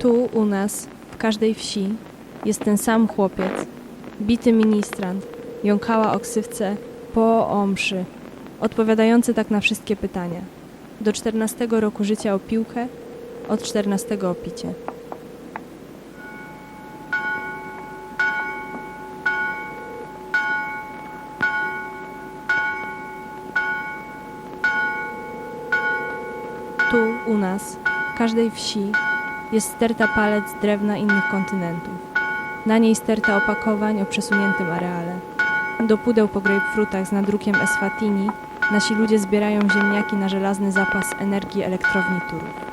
Tu u nas, w każdej wsi, jest ten sam chłopiec, bity ministrant, jąkała o ksywce po omszy, odpowiadający tak na wszystkie pytania. Do 14 roku życia o piłkę, od 14 o picie. Tu, u nas, w każdej wsi, jest sterta palec drewna innych kontynentów. Na niej sterta opakowań o przesuniętym areale. Do pudeł po grejpfrutach z nadrukiem Eswatini nasi ludzie zbierają ziemniaki na żelazny zapas energii elektrowni Turów.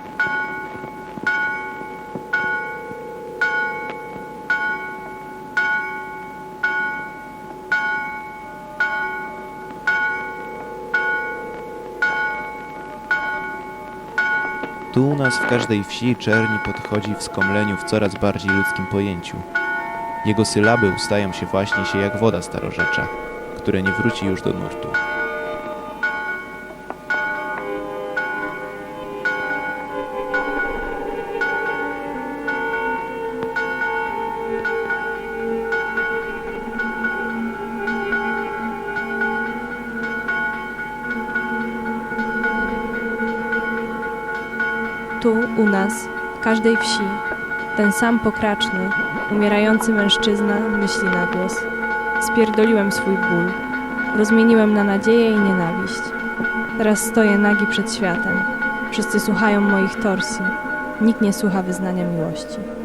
Tu u nas w każdej wsi czerni podchodzi w skomleniu w coraz bardziej ludzkim pojęciu. Jego sylaby ustają się właśnie się jak woda starorzecza, które nie wróci już do nurtu. Tu, u nas, w każdej wsi, ten sam pokraczny, umierający mężczyzna myśli na głos. Spierdoliłem swój ból. Rozmieniłem na nadzieję i nienawiść. Teraz stoję nagi przed światem. Wszyscy słuchają moich torsji. Nikt nie słucha wyznania miłości.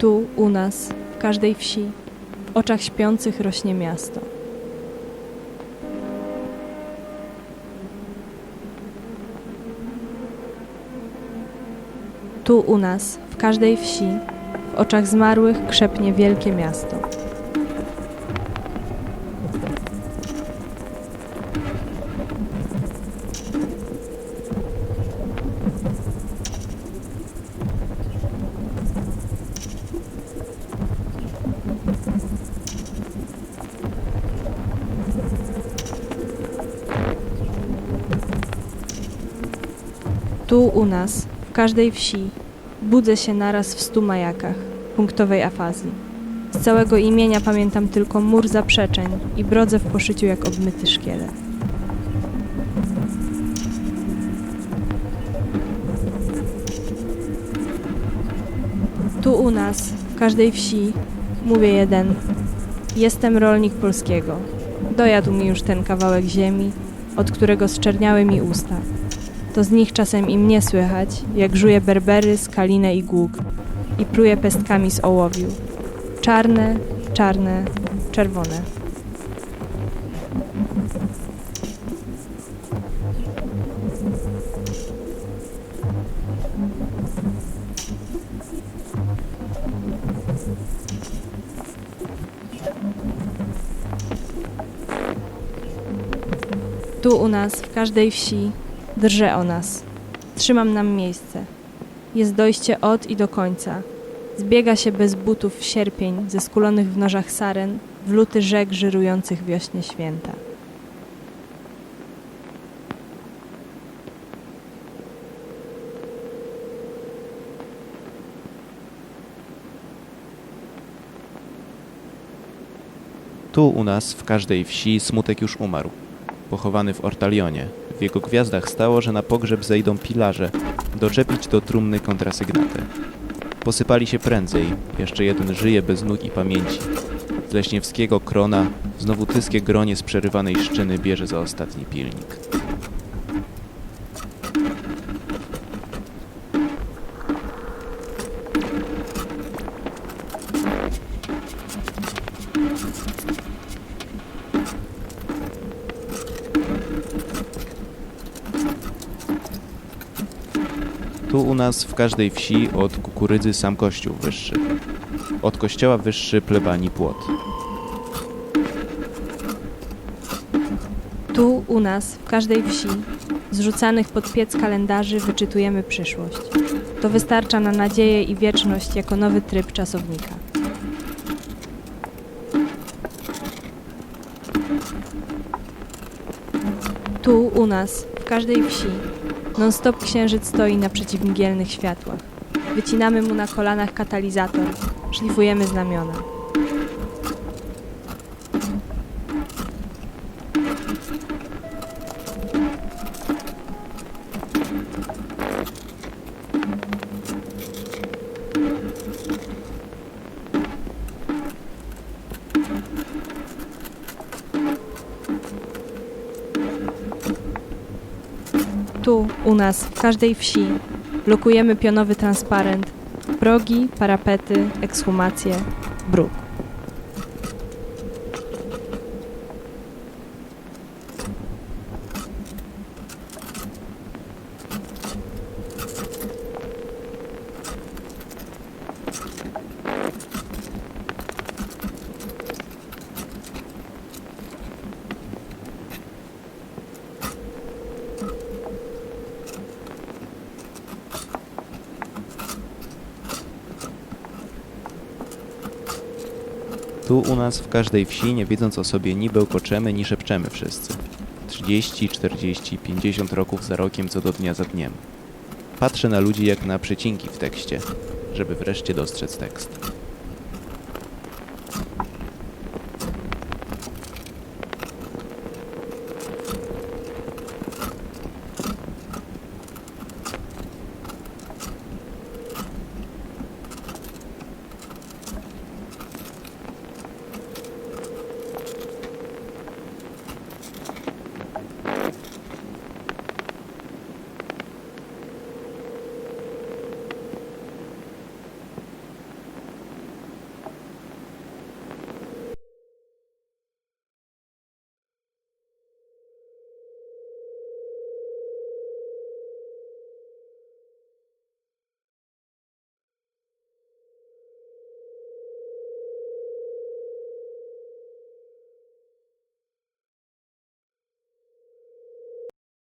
Tu, u nas, w każdej wsi, w oczach śpiących rośnie miasto. Tu, u nas, w każdej wsi, w oczach zmarłych krzepnie wielkie miasto. Tu u nas, w każdej wsi, budzę się naraz w stu majakach, punktowej afazji. Z całego imienia pamiętam tylko mur zaprzeczeń i brodzę w poszyciu jak obmyty szkielet. Tu u nas, w każdej wsi, mówię jeden. Jestem rolnik polskiego. Dojadł mi już ten kawałek ziemi, od którego zczerniały mi usta. To z nich czasem i mnie słychać, jak żuje berbery, skalinę i głuk i pluje pestkami z ołowiu. Czarne, czarne, czerwone. Tu u nas, w każdej wsi, drże o nas. Trzymam nam miejsce. Jest dojście od i do końca. Zbiega się bez butów w sierpień, ze skulonych w nożach saren, w luty rzek żyrujących wiośnie święta. Tu u nas w każdej wsi smutek już umarł. Pochowany w Ortalionie. W jego gwiazdach stało, że na pogrzeb zejdą pilarze, doczepić do trumny kontrasygnatę. Posypali się prędzej, jeszcze jeden żyje bez nóg i pamięci. Z Leśniewskiego krona znowu tyskie gronie z przerywanej szczyny bierze za ostatni pilnik. Tu u nas w każdej wsi od kukurydzy sam kościół wyższy. Od kościoła wyższy plebani płot. Tu, u nas, w każdej wsi, zrzucanych pod piec kalendarzy wyczytujemy przyszłość. To wystarcza na nadzieję i wieczność jako nowy tryb czasownika. Tu, u nas, w każdej wsi, non-stop księżyc stoi na przeciwmgielnych światłach. Wycinamy mu na kolanach katalizator, szlifujemy znamiona. Tu, u nas, w każdej wsi, blokujemy pionowy transparent, progi, parapety, ekshumacje, bruk. Tu u nas w każdej wsi, nie wiedząc o sobie, ni bełkoczemy, ni szepczemy wszyscy. 30, 40, 50 roków za rokiem, co do dnia za dniem. Patrzę na ludzi jak na przecinki w tekście, żeby wreszcie dostrzec tekst.